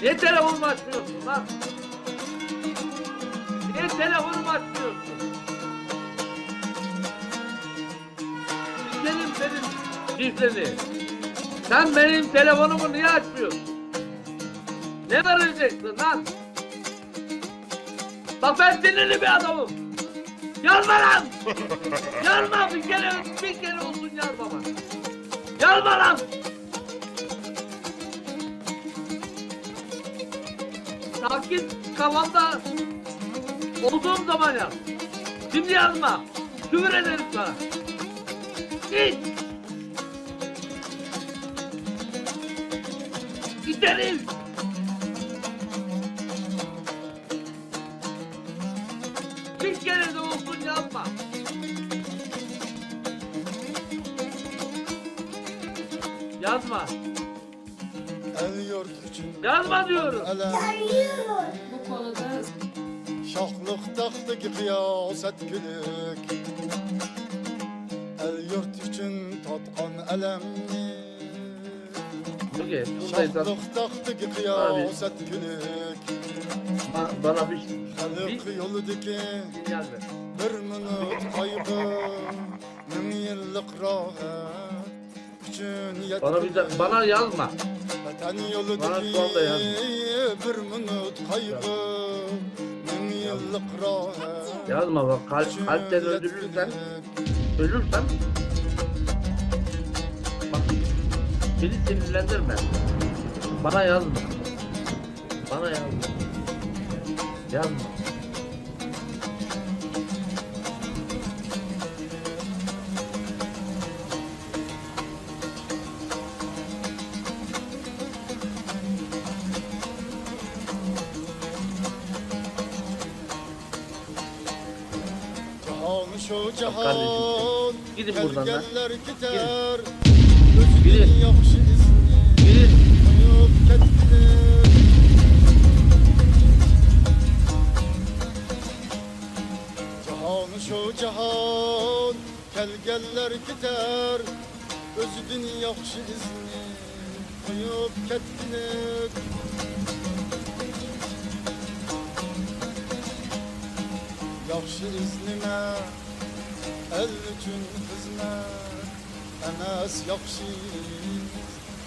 Niye telefonumu açmıyorsun lan? Niye telefonumu açmıyorsun? Senin senin şifreni. Sen benim telefonumu niye açmıyorsun? Ne vereceksin lan? Bak ben sinirli bir adamım. Yarma lan! Yarma bir kere, bir kere olsun yarma bak. Yarma lan! Sakin kafamda olduğum zaman yaz. Şimdi yazma. Küfür ederim sana. Git. Giderim. Bir kere de olsun yazma. Yazma. Yazma diyorum. Bu konuda Şahlık taxtı kıyaset gülük El yurt için tatkan elemni Okey. buradayız lan. Şahlık kıyaset gülük Ba- Bana bir Halık yoludaki gelme. bir minut kaygı Min yıllık rahat Üçün Bana bir de, bana yazma. Anda yaz. bir minut kaygı Min yıllık rahat Yazma bak kalp, kalpten öldürürsen, ölürsen bak beni sinirlendirme. Bana yazma. Bana yazma. Yazma. Cihan şu cihan gidin buradan lan. Gidin. Gidin. Ketdiler Cihan şu cihan Gelgeller gider Özünün yaxşı izni Koyup ketdiler Yaxşı iznime El üçün xizmət Əməs yaxşı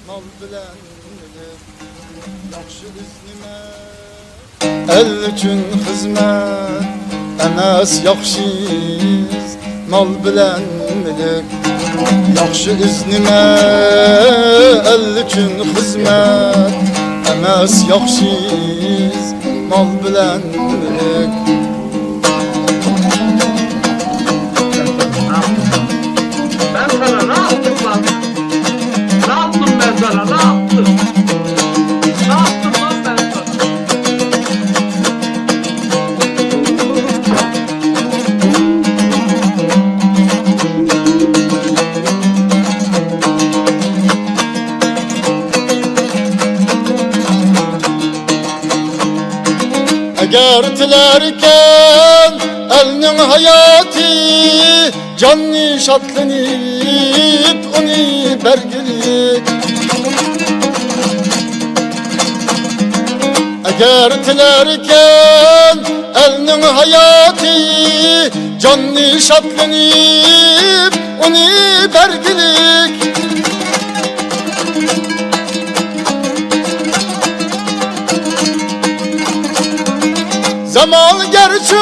Mal bilən bilir Yaxşı iznime El üçün xizmət Əməs yaxşı Mal bilən bilir Yaxşı iznime El üçün xizmət Əməs yaxşı Mal bilən Eğer tilerken elinin hayatı Canlı şatlanıp onu bergilik Eğer tilerken elinin hayatı Canlı şatlanıp onu bergilik Zaman gerçi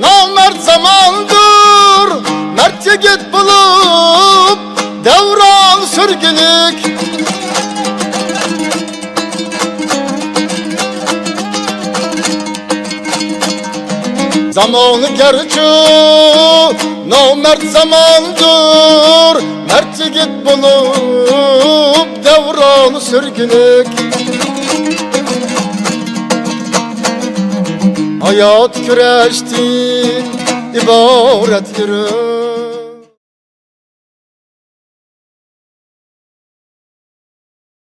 namert zamandır. Mert git bulup devran sürgülük Zamanı gerçi namert zamandır. Mert git bulup devran sürgülük Hayat güreştin ibaret yürü